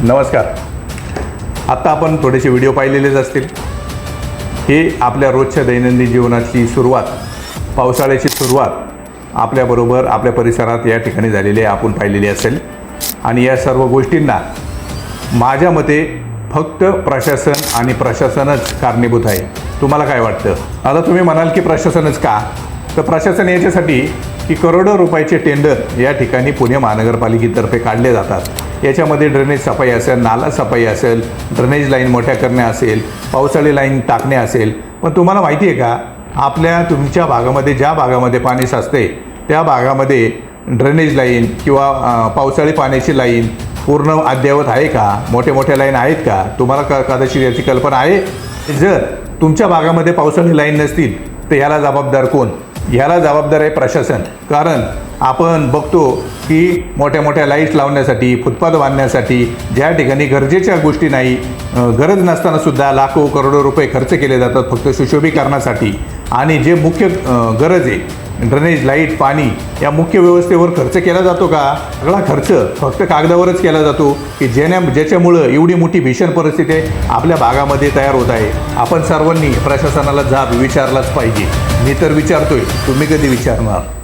नमस्कार. आत्ता आपण थोडेसे व्हिडिओ पाहिलेलेच असतील. हे आपल्या रोजच्या दैनंदिन जीवनाची सुरुवात पावसाळ्याची सुरुवात आपल्याबरोबर आपल्या परिसरात या ठिकाणी झालेली आहे आपण पाहिलेली असेल. आणि या सर्व गोष्टींना माझ्या मते फक्त प्रशासन आणि प्रशासनच कारणीभूत आहे. तुम्हाला काय वाटतं? आता तुम्ही म्हणाल की प्रशासनच का? तर प्रशासन याच्यासाठी की करोडो रुपयाचे टेंडर या ठिकाणी पुणे महानगरपालिकेतर्फे काढले जातात. याच्यामध्ये ड्रेनेज सफाई असेल नाला सफाई असेल ड्रेनेज लाईन मोठ्या करणे असेल पावसाळी लाईन टाकणे असेल. पण तुम्हाला माहिती आहे का आपल्या तुमच्या भागामध्ये ज्या भागामध्ये पाणी साचते त्या भागामध्ये ड्रेनेज लाईन किंवा पावसाळी पाण्याची लाईन पूर्ण अद्ययावत आहे का? मोठ्या मोठ्या लाईन आहेत का? तुम्हाला क कदाचित याची कल्पना आहे. जर तुमच्या भागामध्ये पावसाळी लाईन नसतील तर ह्याला जबाबदार कोण? ह्याला जबाबदार आहे प्रशासन. कारण आपण बघतो की मोठ्या मोठ्या लाईट्स लावण्यासाठी फुटपाथ बांधण्यासाठी ज्या ठिकाणी गरजेच्या गोष्टी नाही गरज नसताना सुद्धा लाखो करोडो रुपये खर्च केले जातात फक्त सुशोभीकरणासाठी. आणि जे मुख्य गरज आहे ड्रेनेज लाइट पाणी या मुख्य व्यवस्थेवर खर्च केला जातो का? सगळा खर्च फक्त कागदावरच केला जातो की ज्याने ज्याच्यामुळं एवढी मोठी भीषण परिस्थिती आपल्या भागामध्ये तयार होत आहे. आपण सर्वांनी प्रशासनाला जाब विचारलाच पाहिजे. मी तर विचारतोय तुम्ही कधी विचारणार?